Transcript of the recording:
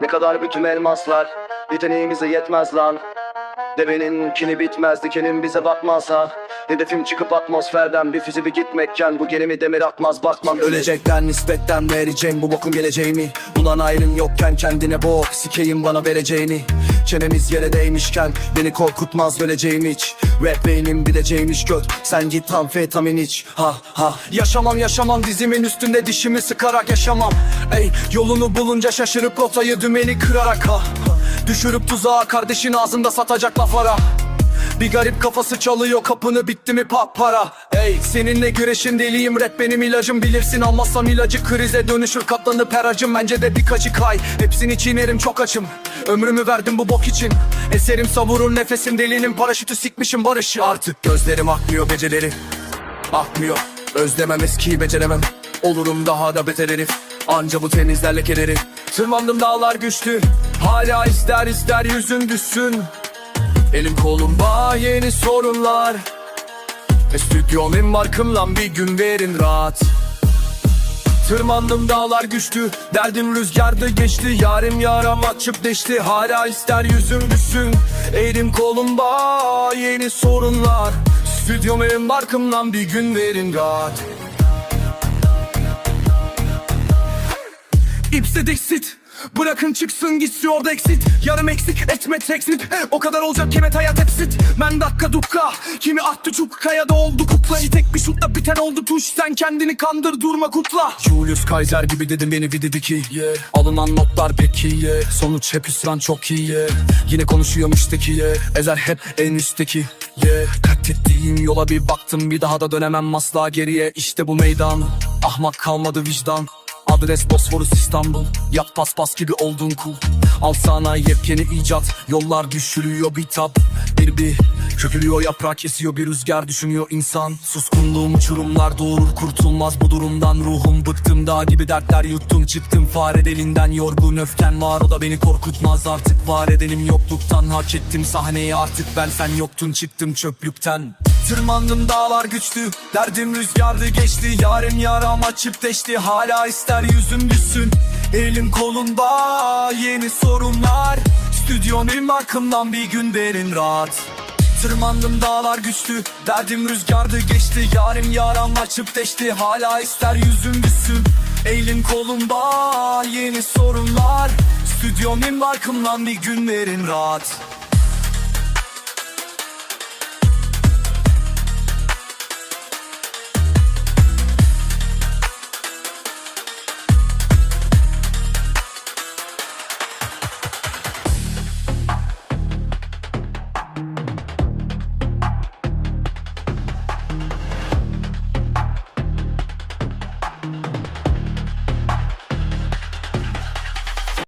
Ne kadar bütün elmaslar Yeteneğimize yetmez lan. Deveninkini bitmez dikenin bize bakmazsa Hedefim çıkıp atmosferden bir füze bir gitmekken Bu gerimi demir atmaz bakmam. Ölecekten nispetten vereceğim bu bokun geleceğini Ulan ayrım yokken kendine bok Sikeyim bana vereceğini Çenemiz yere değmişken Beni korkutmaz öleceğim hiç. Rap beynim bileceğim iş göt Sen git amfetamin iç. Ha ha. Yaşamam yaşamam. Dizimin üstünde dişimi sıkarak yaşamam. Ey yolunu bulunca şaşırıp rotayı dümeni kırarak ha. Düşürüp tuzağa kardeşin ağzında satacak laf ara bir garip kafası çalıyor kapını bitti mi para Ey seninle güreşin deliyim. Rap benim ilacım bilirsin. Almazsam ilacı krize dönüşür. Katlanıp her acım Bence de birkaçı kay hepsini çiğnerim çok açım. Ömrümü verdim bu bok için. Eserim savurur nefesim delinin. Paraşütü sikmişim barışı Artık gözlerim akmıyor geceleri Akmıyor. Özlemem eskiyi beceremem. Olurum daha da beter herif. Anca bu temizler lekeleri Tırmandım dağlar güçlü. Hala ister ister yüzün düşsün. Elim kolumda yeni sorunlar Ve stüdyom markımla bir gün verin rahat. Tırmandım dağlar güçlü Derdim rüzgarda geçti. Yarim yaram açıp deşti Hala ister yüzüm düşsün. Elim kolumda yeni sorunlar. Stüdyom elim markımla bir gün verin rahat. İpse dexit Bırakın çıksın gitsin orada exit Yarım eksik etme teksit O kadar olacak kemet hayat hepsit Ben dakika dukka Kimi attı çukkaya da oldu kuklayı Tek bir şutla biten oldu tuş Sen kendini kandır durma kutla Julius Kaiser gibi dedim beni vididi ki yeah. Alınan notlar pek yeah. Sonuç hep hüsran çok iyi yeah. Yine konuşuyormuş yeah. Ezer hep en üstteki yeah. Kat yola bir baktım Bir daha da dönemem asla geriye İşte bu meydan Ahmak kalmadı vicdan Adres Bosforus İstanbul. Yap paspas gibi oldun cool. Al sana yepyeni icat. Yollar düşürüyor bitap Bir bir. Kökülüyor yaprak kesiyor bir rüzgar. Düşünüyor insan. Suskunluğum uçurumlar doğurur kurtulmaz bu durumdan. Ruhum bıktım dağ gibi dertler yuttum. Çıktım Fare delinden yorgun öfken var. O da beni korkutmaz. Artık Var edenim yokluktan. Hak ettim sahneyi artık ben sen yoktun. Çıktım çöplükten Tırmandım dağlar güçlü. Derdim rüzgardı geçti. Yarim yaram açıp deşti. Hala ister yüzüm düşsün. Elim kolumda Yeni sorunlar. Stüdyom benim arkamdan bir gün verin rahat. Tırmandım dağlar güçlü. Derdim rüzgardı geçti. Yarim yaram açıp deşti. Hala ister yüzüm düşsün. Elim kolumda Yeni sorunlar. Stüdyom benim arkamdan bir gün verin rahat